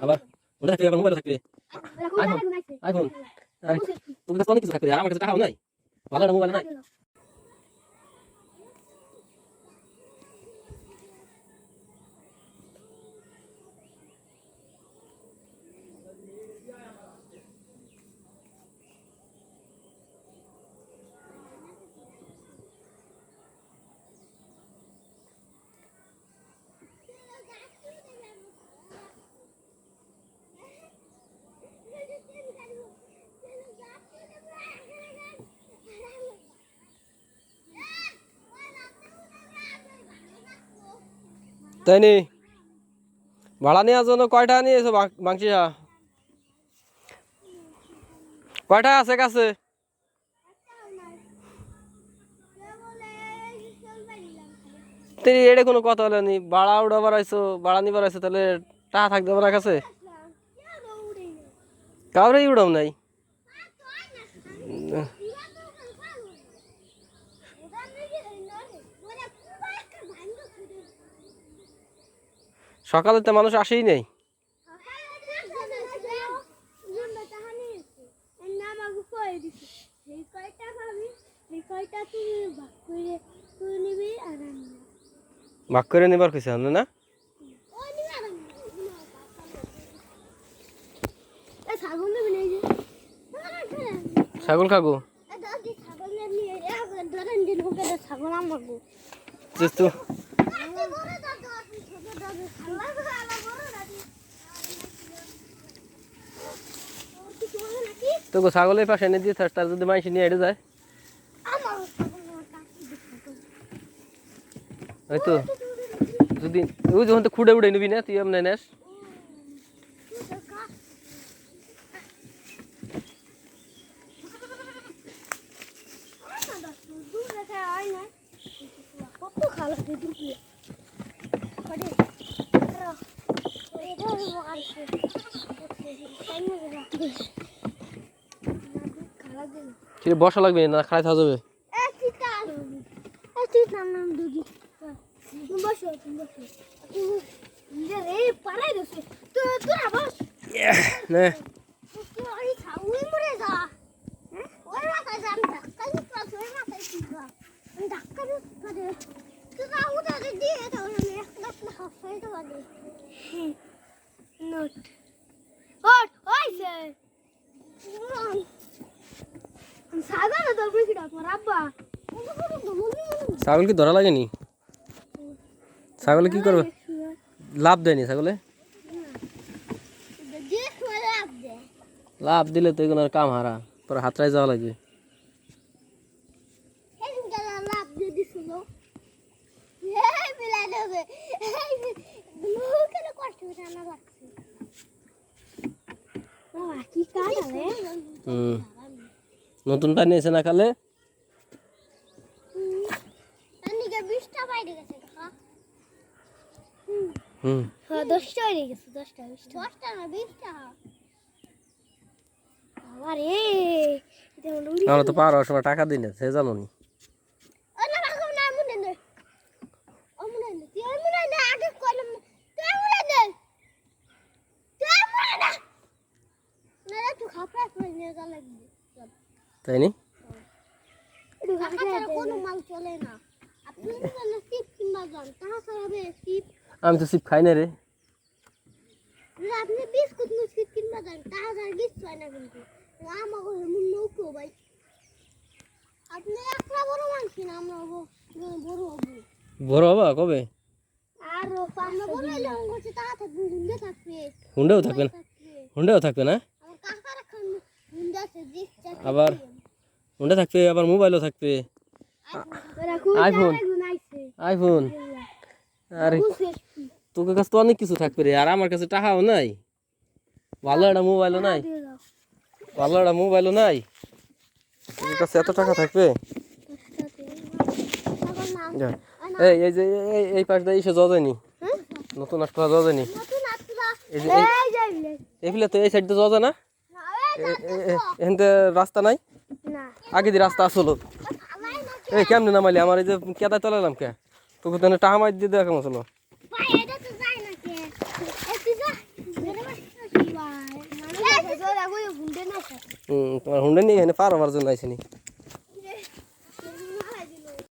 আবার ওটা থাকবে আবার মোবাইল থাকবে। আইফোন। কাছে অনেক কিছু থাকবে আর আমার কাছে টাকাও নাই। ভালো মোবাইল নাই। তাই নি? ভাড়া নেওয়ার জন্য কয়টা নিয়েছো মাংসিয়া? কয়টা আছে কাছে? এটা কোনো কথা হলো নি। ভাড়া উড়া বাড়াইছো, ভাড়া নিবার বাড়াইছো, তাহলে টাকা থাকতে আমার কাছে? কাউরে উড়াও নাই। সকালে তো মানুষ আসেই নেই ভাগ করে নিবার কইছে আপনি না ছাগল খাগো ছাগল তো ছাগলের পাশে এনে দিয়ে তার যদি মাইসি নিয়ে এড়ে যায়। ওই তো, যদি ওই যখন তো খুঁড়ে উড়ে নিবি না, তুই এমনি নেস। ঠিক বসা লাগবে না খাই থাকা যাবে? নে ওই ছাউই মরে যা ওই মাথায় যান ধাক্কা দিতে ওই মাথায় দিবা ধাক্কা দিতে তুই না উঠে দিয়ে তাহলে আমি এক লাখ না হাফ ফাইতে পারি নোট ওট ওই সে সাদা না তোর কি ডাক মার আব্বা ছাগল কি ধরা লাগেনি? ছাগলে কি করবে? লাভ দেয়নি ছাগলে? যে লাভ দিলে তো এগুলো কাম হারা পরে হাতরায় যাওয়া লাগবে। লাভ দিয়ে দিছিল হুম নতুন পানি এসে না খালে? তানিকে 20টা বাইরে গেছে কাকা হুম। হ্যাঁ 10টা গেছে 10টা 20টা 10টা না 20টা বাবা রে এটা হলো উড়ি আমরা তো পাওয়ার সময় টাকা দিই না সে জানো নি ও না রাখো না মুনে নে ও মুনে নে তুই মুনে নে আগে কলম তুই মুনে নে তুই মুনে নে না রে তুই খাপড়া করে নিয়ে যা লাগবে তাই নি কোনো মাল চলে না আপনি যদি সিপ কিনবা যান তাহলে হবে সিপ আমি তো সিপ খাই না রে। আপনি বিস্কুট মিস্কুট কিনবা যান আর কিছু হয় না কিন্তু। আমাকে এমন নৌকো ভাই। আপনি একলা বড় মানুষ না আমরা বড় হব। বড় হবা? কবে? আর আমরা বড় হলে অঙ্গছে তা থাকবে হুন্ডে থাকবে। হুন্ডেও থাকবে না। হুন্ডেও থাকবে না আমার কাকার এখন হুন্ডে আছে জিপ আবার হুন্ডে থাকবে আবার মোবাইলও থাকবে। আইফোন। আইফোন। আরে তোকে কাছে তো অনেক কিছু থাকবে রে আর আমার কাছে টাকাও নাই। ভালো একটা মোবাইলও নাই। ভালো একটা মোবাইলও নাই। তোর কাছে এত টাকা থাকবে? এই এই যে এই এই পাশটা এসে যাওয়া যায়নি নতুন যাওয়া যায়নি এই যে এই- এই ফিলে তো এই সাইড দিয়ে যাওয়া যায় না? এখানতে রাস্তা নাই আগে দিয়ে রাস্তা আসলো এই কেমনে নামাইলি আমার এই যে কেদায় তলালাম কে তোকে তো টাহা মার দিয়ে দেওয়া কেমন আসলো তোমার হুন্ডে নিয়ে এখানে পার আমার জন্য আইসিনি